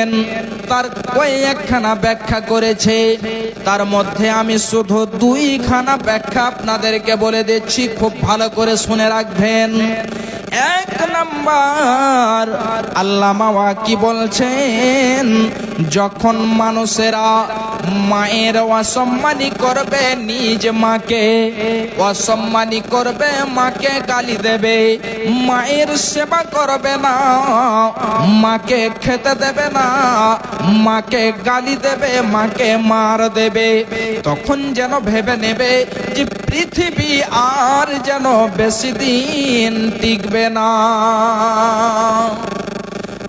আলামিন তার কয়েকখানা ব্যাখ্যা করেছে। তার মধ্যে আমি শুধু দুইখানা ব্যাখ্যা আপনাদেরকে বলে দিচ্ছি, খুব ভালো করে শুনে রাখবেন। এক নাম্বার। আল্লাহ মাওয়া কি বলছেন, যখন মানুষেরা মায়ের অসম্মানী করবে, নিজ মাকে অসম্মানী করবে, মাকে গালি দেবে, মায়ের সেবা করবে না, মাকে খেতে দেবে না, মাকে গালি দেবে, মাকে মার দেবে, তখন যেন ভেবে নেবে যে পৃথিবী আর যেন বেশি দিন টিকবে না।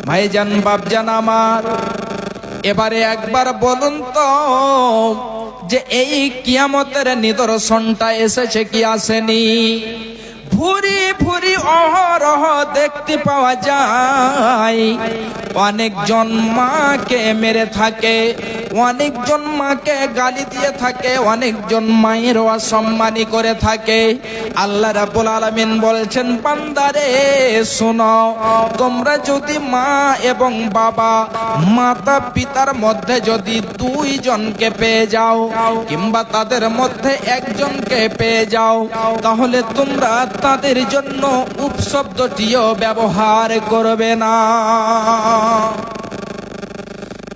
ভাইজান, বাপজান আমার, এবারে একবার বলুন তো যে এই কিয়ামতের নিদর্শনটা এসেছে কি আসেনি? ভুরি ভুরি অহরহ দেখতে পাওয়া যায়। অনেকজন মাকে মেরে থাকে। অনেকজন মাকে গালি দিয়ে থাকে অনেকজন মায়ের অসম্মানী করে থাকে। আল্লাহ রাব্বুল আলামিন বলছেন পান্দারে শোনো, তোমরা যদি মা এবং বাবা, মাতা পিতার মধ্যে যদি দুইজনকে পেয়ে যাও কিংবা তাদের মধ্যে একজনকে পেয়ে যাও, তাহলে তোমরা তাদের জন্য উপশব্দটিও ব্যবহার করবে না।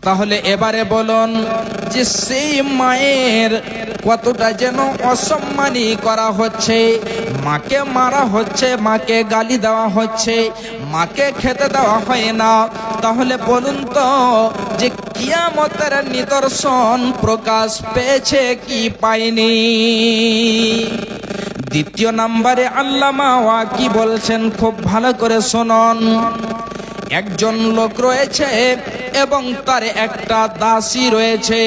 তাহলে এবারে বলুন যে সেই মায়ের কতটা যেন অসম্মানী করা হচ্ছে। মাকে মারা হচ্ছে, মাকে গালি দেওয়া হচ্ছে, মাকে খেতে দেওয়া হয় না। তাহলে বলুন তো যে কিয়ামতের নিদর্শন প্রকাশ পেয়েছে কি পায়নি? দ্বিতীয় নাম্বারে আল্লামা ওয়া কি বলছেন, খুব ভালো করে শুনুন। একজন লোক রয়েছে এবং তার একটা দাসী রয়েছে।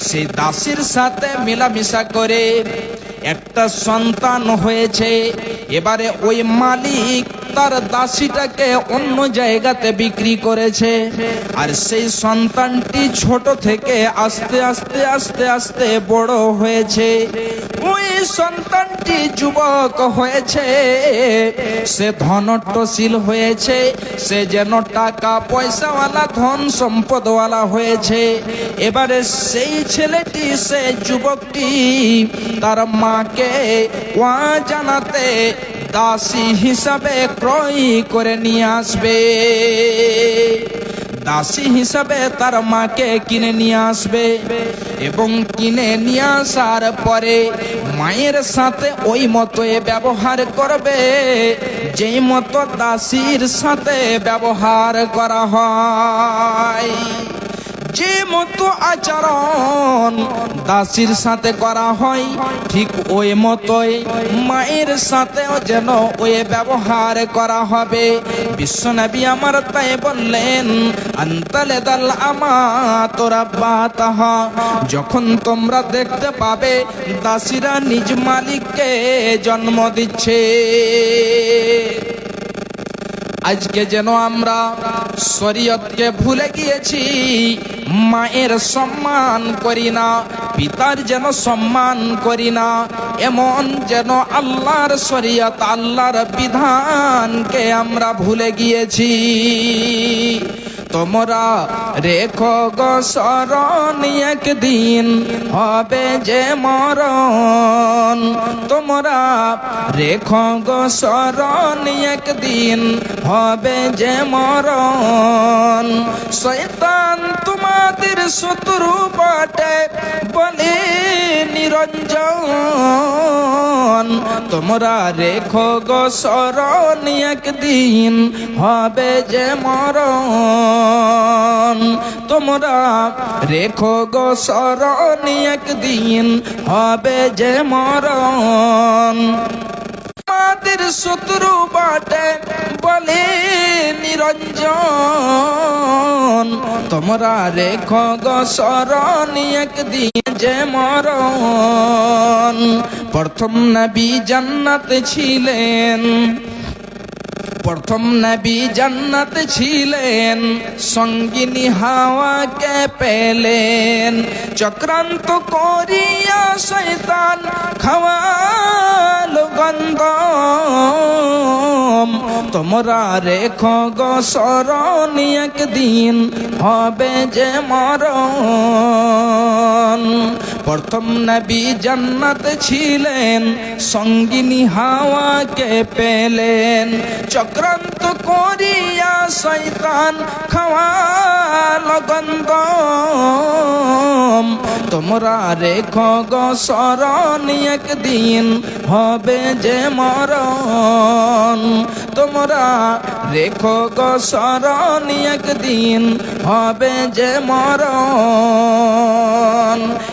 সেই দাসীর সাথে মেলামেশা করে একটা সন্তান হয়েছে। এবারে ওই মালিক তার দাসীটাকে অন্য জায়গাতে বিক্রি করেছে। আর সেই সন্তানটি ছোট থেকে আস্তে আস্তে আস্তে আস্তে বড় হয়েছে। ওই সন্তানটি যুবক হয়েছে। সে ধনট্টশীল হয়েছে। সে যেন টাকা পয়সাওয়ালা, ধন সম্পদওয়ালা হয়েছে। এবারে সেই ছেলেটি, সে যুবকটি তার মাকে ওয়া জানাতে দাসী হিসাবে ক্রয় করে নিয়ে আসবে। দাসী হিসাবে তার মাকে কিনে নিয়ে আসবে এবং কিনে নিয়ে আসার পরে মায়ের সাথে ওই মতো ব্যবহার করবে, যেই মতো দাসীর সাথে ব্যবহার করা হয়। যে মতো আচরণ দাসীর সাথে করা হয়, ঠিক ওই মতোই মায়ের সাথেও যেন ওই ব্যবহার করা হবে। বিশ্বনবী আমার তাই বললেন, আন্তালে দাল আমা তোরা বাতাহা যখন তোমরা দেখতে পাবে, দাসীরা নিজ মালিককে জন্ম দিচ্ছে। আজকে যেন আমরা শরীয়তকে ভুলে গিয়েছি, মায়ের সম্মান করি না, পিতার যেন সম্মান করি না, এমন যেন আল্লাহর শরীয়ত, আল্লাহর বিধানকে আমরা ভুলে গিয়েছি। তোমরা রেখো গো শরণ, একদিন হবে যে মরণ। তোমরা রেখো গো শরণ, একদিন হবে যে মরণ। শয়তান তোমাদের শত্রু বটে বলে নিরঞ্জন, তোমরা রেখো গো শরণ, একদিন হবে যে মরণ। তোমরা রেখো গো শরণ, একদিন হবে যে মরণ। আমাদের শত্রু বাটে, বলে নিরঞ্জন। তোমরা রেখ গো শরণ, একদিন যে মরণ। প্রথম নবী জান্নাত ছিলেন। প্রথম নবী জান্নাতে ছিলেন, সঙ্গিনী হাওয়াকে পেলেন। চক্রান্ত করিয়া শৈতান খাওয়াল গন্ধ তোমরা রেখো গো স্মরণ একদিন হবে যে মরণ। প্রথম নবী জান্নাতে ছিলেন সঙ্গিনী হাওয়াকে পেলেন। চক্রান্ত করিয়া শৈতান খাওয়াল গন্ধ তোমরা রেখো গো স্মরণ একদিন হবে যে মরণ। তোমরা রেখো গো স্মরণ একদিন হবে যে মরণ।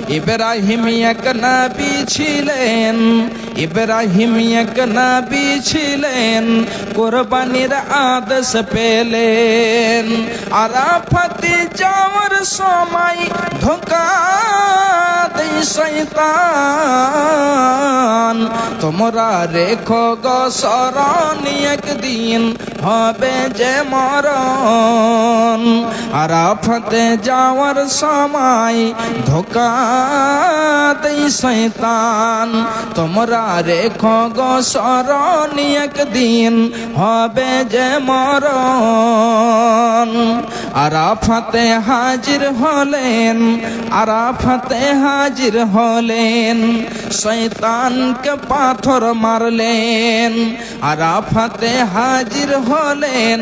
ইব্রাহিম এক নবী ছিলেন ইব্রাহিম এক নবী ছিলেন, কোরবানির আদেশ পেলেন। আরাফাতে যাওয়ার সময় ধোকা দেই শৈতান তোমরা রেখো গো স্মরণ, একদিন হবে যে মরণ। আরাফাতে যাওয়ার সময় ধোকা দেই শৈতান তোমরা রেখো গো স্মরণ, একদিন হবে যে মরণ। আরাফাতে হাজির হলেন, আরাফাতে হাজির হলেন। শৈতানকে পাথর মারলেন, আরাফাতে হাজির হলেন।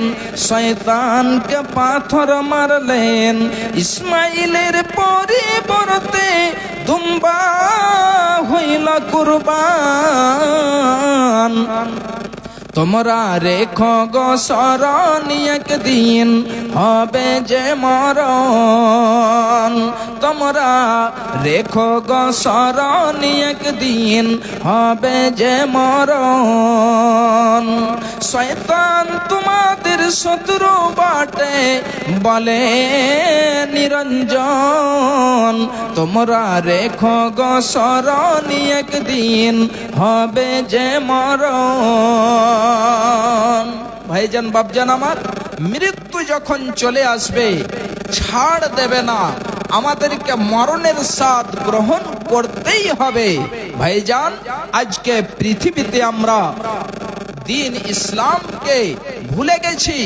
শৈতানকে পাথর মারলেন, ইসমাইলের পরিবর্তে দুম্বা হইল কুরবান। তোমরা রেখো গো স্মরণ একদিন হবে যে মরণ। তোমরা রেখো গো স্মরণ একদিন হবে যে মরণ। শয়তান তোমাদের শত্রু বাটে, বলে নিরঞ্জন। তোমরা রেখো গো স্মরণ একদিন হবে যে মরণ। ভাইজান বাবজান আমার, মৃত্যু যখন চলে আসবে, ছাড় দেবে না। আমাদেরকে মরণের স্বাদ গ্রহণ করতেই হবে। ভাইজান, আজকে পৃথিবীতে আমরা দিন ইসলামকে ভুলে গেছি,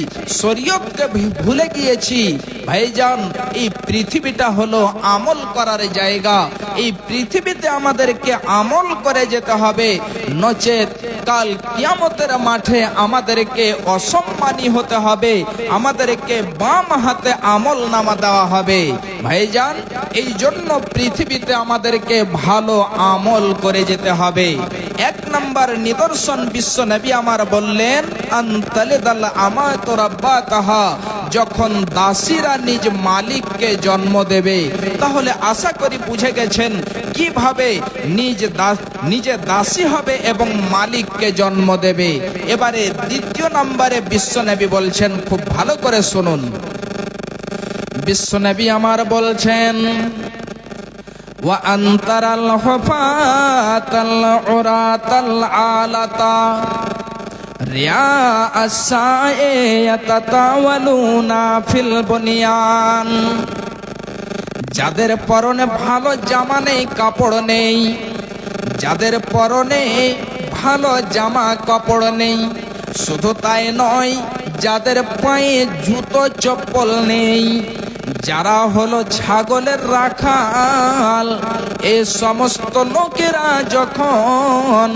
শরীয়তকে ভুলে গিয়েছি। ভাইজান, এই পৃথিবীটা হলো আমল করার জায়গা। এই পৃথিবীতে আমাদেরকে আমল করে যেতে হবে। নচেত কাল কিয়ামতের মাঠে আমাদেরকে অসম্মানী হতে হবে, আমাদেরকে বাম হাতে আমল নামা দেওয়া হবে। ভাইজান এই জন্য পৃথিবীতে আমাদেরকে ভালো আমল করে যেতে হবে। এক নম্বর নিদর্শন বিশ্ব নবী আমার বললেন আন্তালে দাল আমায় তো রাব্বা কাহা যখন দাসীরা নিজ মালিককে জন্ম দেবে, তাহলে আশা করি বুঝে গেছেন কীভাবে নিজ নিজে দাসী হবে এবং মালিককে জন্ম দেবে। এবারে দ্বিতীয় নম্বরে বিশ্ব নবী বলছেন, খুব ভালো করে শুনুন। বিশ্ব নবী আমার বলছেন وأن ترى الحفاة العراة العالة رياء السعي يتطاولون في البنيان যাদের পরনে ভালো জামা নেই কাপড় নেই যাদের পরনে ভালো জামা কাপড় নেই শুধু তাই নয় যাদের পায়ে জুতো চপ্পল নেই যারা হলো ছাগলের রাখাল, এ সমস্ত লোকেরা যখন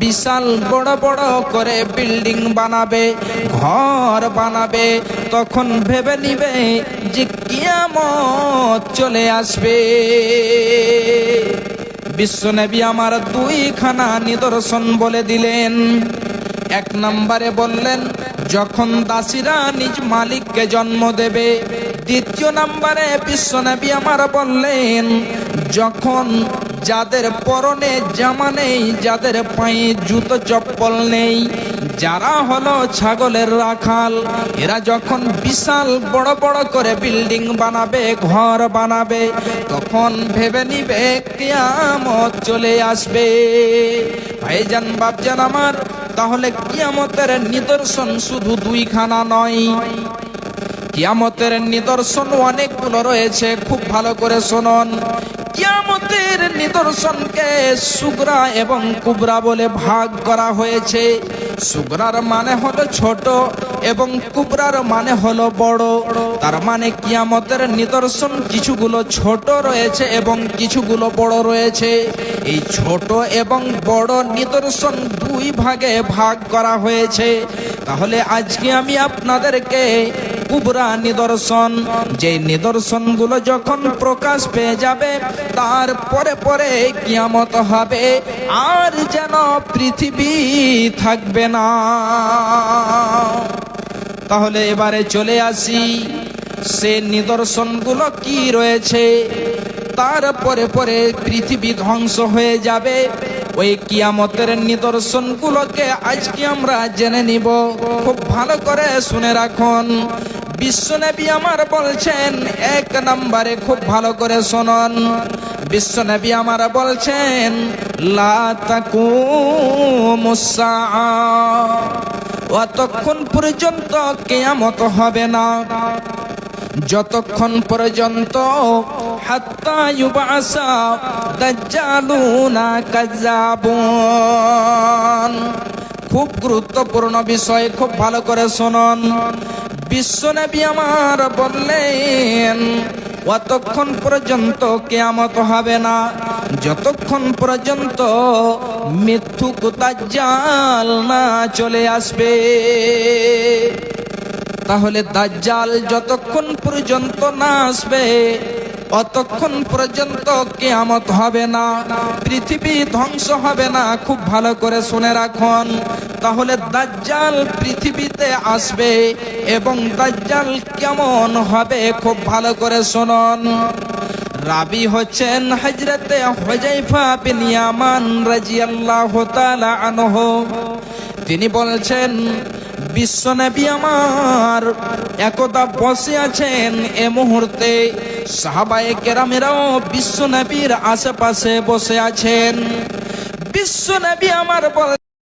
বিশাল বড় বড় করে বিল্ডিং বানাবে, ঘর বানাবে, তখন ভেবে নিবে যে কিয়ামত চলে আসবে। বিশ্বনবী আমার দুইখানা নিদর্শন বলে দিলেন। এক নম্বরে বললেন, যখন দাসীরা নিজ মালিককে জন্ম দেবে দ্বিতীয় নম্বরে বিশ্বনবী আমার বললেন, যখন যাদের পরনে জামা নেই, যাদের পায়ে জুতো চপ্পল নেই, যারা হলো ছাগলের রাখাল, এরা যখন বিশাল বড় বড় করে বিল্ডিং বানাবে, ঘর বানাবে, তখন ভেবে নিবে কেয়ামত চলে আসবে। ভাইজান, বাপজান আমার, তাহলে কিয়ামতের নিদর্শন শুধু দুইখানা নয় কিয়ামতের নিদর্শন অনেকগুলো রয়েছে, খুব ভালো করে শুনুন। কিয়ামতের নিদর্শনকে সুগরা এবং কুবরা বলে ভাগ করা হয়েছে। সুগরার মানে হলো ছোট এবং কুবরার মানে হলো বড়। তার মানে কিয়ামতের নিদর্শন কিছুগুলো ছোট রয়েছে এবং কিছুগুলো বড় রয়েছে। এই ছোট এবং বড় নিদর্শন দুই ভাগে ভাগ করা হয়েছে। তাহলে আজকে আমি আপনাদেরকে কুবরা নিদর্শন। যে নিদর্শনগুলো যখন প্রকাশ পেয়ে যাবে, তার পরে পরে কিয়ামত হবে। আর যেন পৃথিবী থাকবে না। তাহলে এবারে চলে আসি, সে নিদর্শনগুলো কি রয়েছে? তারপরে পরে পৃথিবী ধ্বংস হয়ে যাবে। ওই কিয়ামতের নিদর্শনগুলোকে আজকে আমরা জেনে নিব। খুব ভালো করে শুনে রাখুন। বিশ্বনবী আমার বলছেন, এক নম্বরে খুব ভালো করে শুনুন। বিশ্বনবী আমার বলছেন, লা তাকুমুস সাআ। অতক্ষণ পর্যন্ত কেয়ামত হবে না। যতক্ষণ পর্যন্ত হাত্তা ইউবাসা দাজ্জালুনা কাযাবুন খুব গুরুত্বপূর্ণ বিষয়, খুব ভালো করে শুনুন। বিশ্বনবী আমার বললেন, অতক্ষণ পর্যন্ত কেয়ামত হবে না। যতক্ষণ পর্যন্ত মিথ্যুক দাজ্জাল না চলে আসবে, তাহলে দাজ্জাল যতক্ষণ পর্যন্ত না আসবে অতক্ষণ পর্যন্ত কেয়ামত হবে না, পৃথিবী ধ্বংস হবে না, খুব ভালো করে শুনে রাখুন। তাহলে দাজ্জাল পৃথিবীতে আসবে এবং দাজ্জাল কেমন হবে খুব ভালো করে শুনুন। রাবি হচ্ছেন হজরতে হজাইফা বিন ইয়ামান রাজিয়াল্লাহু তাআলা আনহু। তিনি বলছেন বিশ্বনবী আমার একদা বসে আছেন এ মুহূর্তে। সাহাবায়ে কেরামেরাও বিশ্বনবীর আশেপাশে বসে আছেন। বিশ্বনবী আমার বল